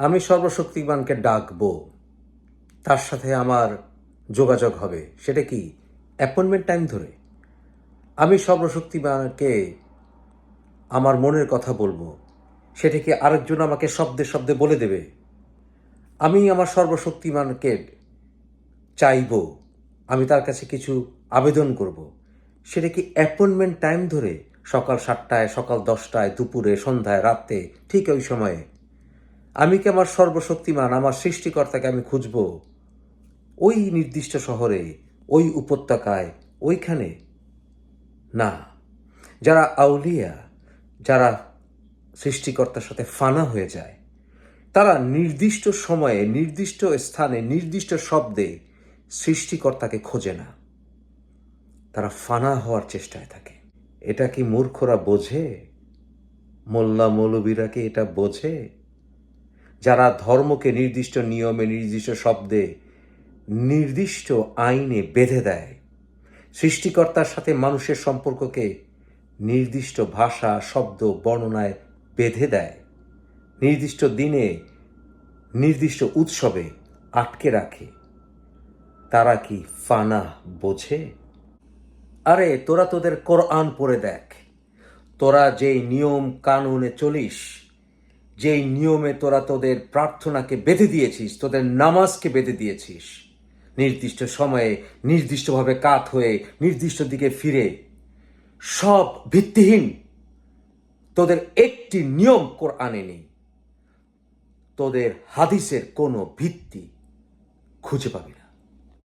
আমি সর্বশক্তিমানকে ডাকবো। তার সাথে আমার যোগাযোগ হবে। সেটা কি? অ্যাপয়েন্টমেন্ট টাইম ধরে। আমি সর্বশক্তিমানকে আমার মনের কথা বলব। সেটা কি আরেকজন আমাকে শব্দে শব্দে বলে দেবে? আমি আমার সর্বশক্তিমানকে চাইব। আমি তার কাছে কিছু আবেদন করব। সেটা কি অ্যাপয়েন্টমেন্ট টাইম ধরে? সকাল সাতটায়, সকাল দশটায়, দুপুরে, সন্ধ্যায় রাতে ঠিক ওই সময়ে। আমি কি আমার সর্বশক্তিমান, আমার সৃষ্টিকর্তাকে আমি খুঁজব? ওই নির্দিষ্ট শহরে, ওই উপত্যকায়, ওইখানে? না। যারা আউলিয়া, যারা সৃষ্টিকর্তার সাথে ফানা হয়ে যায়, তারা নির্দিষ্ট সময়ে, নির্দিষ্ট স্থানে, নির্দিষ্ট শব্দে সৃষ্টিকর্তাকে খোঁজে না। তারা ফানা হওয়ার চেষ্টায় থাকে। এটা কি মূর্খরা বোঝে? মোল্লা মৌলবীরা কি এটা বোঝে? যারা ধর্মকে নির্দিষ্ট নিয়মে, নির্দিষ্ট শব্দে, নির্দিষ্ট আইনে বেঁধে দেয়। সৃষ্টিকর্তার সাথে মানুষের সম্পর্ককে নির্দিষ্ট ভাষা, শব্দ, বর্ণনায় বেঁধে দেয়। নির্দিষ্ট দিনে, নির্দিষ্ট উৎসবে আটকে রাখে। তারা কি ফানা বোঝে? আরে, তোরা তোদের কোরআন পড়ে দেখ। তোরা যেই নিয়ম, কানুনে চলিস যেই নিয়মে তোরা তোদের প্রার্থনাকে বেঁধে দিয়েছিস, তোদের নামাজকে বেঁধে দিয়েছিস, নির্দিষ্ট সময়ে নির্দিষ্টভাবে কাত হয়ে নির্দিষ্ট দিকে ফিরে, সব ভিত্তিহীন, তোদের একটি নিয়ম কোরআনে নেই, তোদের হাদিসের কোনো ভিত্তি খুঁজে পাবি না।